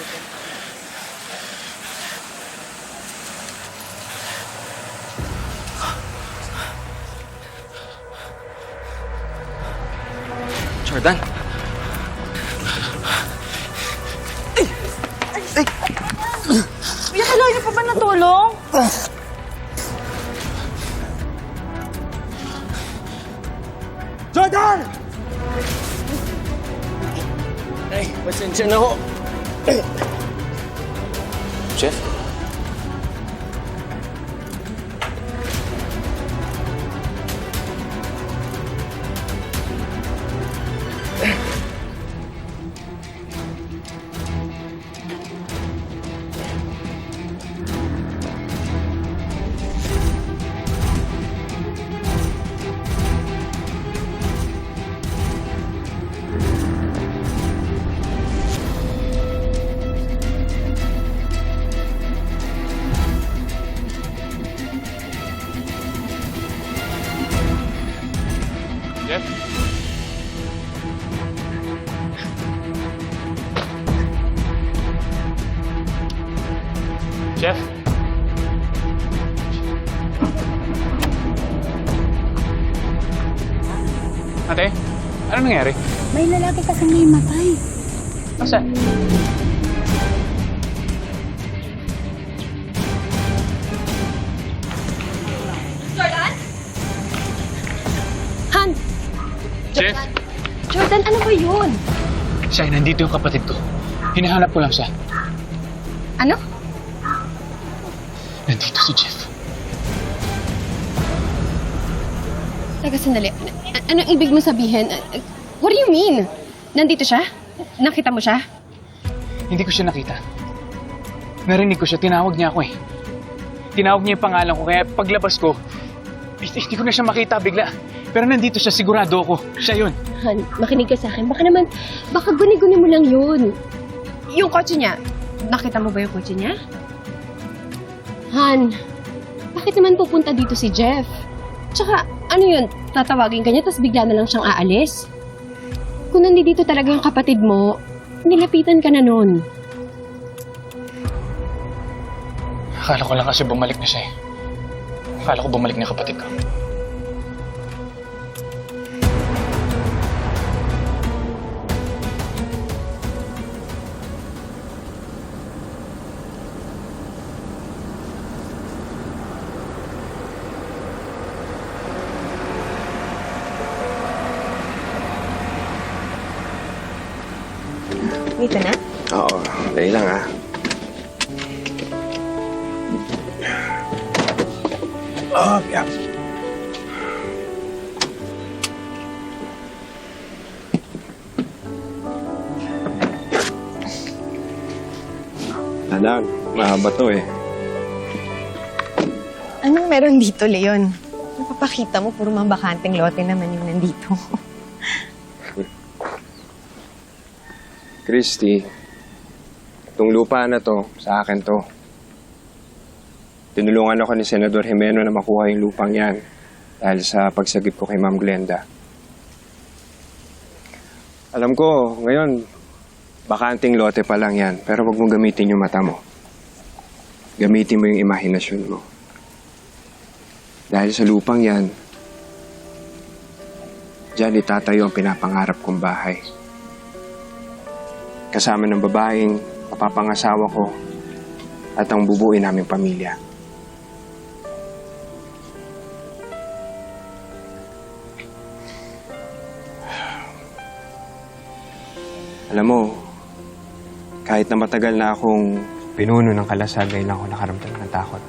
dito. Jordan! Kuya, kailangan niyo pa ba ng tulong? Jordan! Ay, pasensya na ho. Chef? Jeff? Jeff? Ate, ano nangyari? May lalaki kasi may matay. Asa? Han! Jeff? Jordan, ano ba yun? Siya, nandito yung kapatid ko. Hinahanap ko lang siya. Ano? Nandito si Jeff. Teka, sandali. A- anong ibig mo sabihin? What do you mean? Nandito siya? Nakita mo siya? Hindi ko siya nakita. Narinig ko siya, tinawag niya ako eh. Tinawag niya yung pangalan ko, kaya paglabas ko, hindi hindi ko na siya makita bigla. Pero nandito siya, sigurado ako. Siya yun. Han, makinig ka sa akin. Baka naman, baka guni-guni mo lang yun. Yung kotse niya, nakita mo ba yung kotse niya? Han, bakit naman pupunta dito si Jeff? Tsaka, ano yun, tatawagin ka tapos bigla na lang siyang aalis? Kung nandito talaga yung kapatid mo, nilapitan ka na nun. Akala ko lang kasi bumalik na siya eh. Akala ko bumalik na kapatid ko. Dito na? Oo, dali lang ah. Oh, yeah. Alam, mahaba to eh. Anong meron dito, Leon? Napapakita mo, puro mga bakanteng lote naman yung nandito. Christy, itong lupa na to, sa akin to. Tinulungan ako ni Senador Jimeno na makuha yung lupang yan dahil sa pagsagip ko kay Ma'am Glenda. Alam ko, ngayon, bakanting lote pa lang yan, pero wag mong gamitin yung mata mo. Gamitin mo yung imahinasyon mo. Dahil sa lupang yan, dyan itatayo ang pinapangarap kong bahay kasama ng babaeng mapapangasawa ko at ang bubuin naming pamilya. Alam mo, kahit na matagal na akong pinuno ng kalasag, ngayon ako nakaramdam ng takot.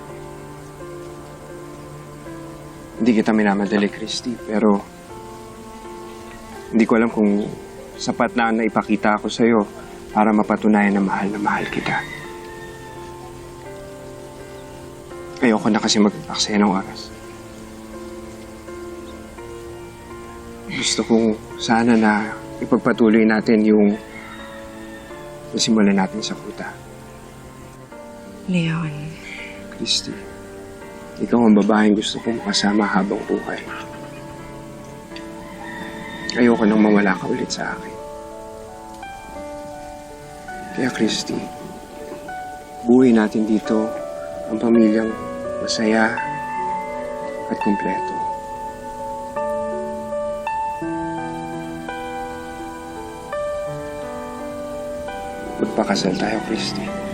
Hindi kita minamadali, Christy, pero hindi ko alam kung sapat na na ipakita ako sa'yo para mapatunayan na mahal na mahal kita. Ayoko na kasi mag-aksaya ng oras. Gusto kong sana na ipagpatuloy natin yung nasimulan natin sa kuta. Leon, Christy, ikaw ang babaeng gusto kong makasama habang buhay. Ayoko nang mawala ka ulit sa akin. Kaya Christy, buhay natin dito ang pamilyang masaya at kumpleto. Magpakasal tayo, Christy.